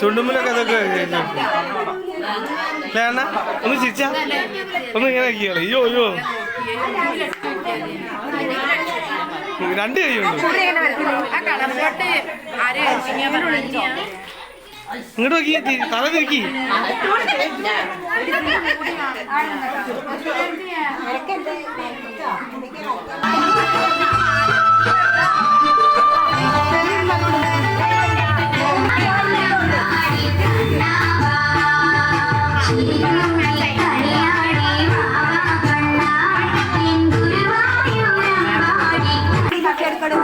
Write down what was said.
ചുണ്ടുമ്പിലൊക്കെ അതൊക്കെ അണ്ണാ ഒന്ന് ചിരിച്ച. ഒന്ന് ഇങ്ങനെ ആക്കിയാളെ അയ്യോ അയ്യോ. രണ്ട് കൈയുണ്ട്. ഇങ്ങോട്ട് നോക്കി തല തിരിക്കി എടുക്കടും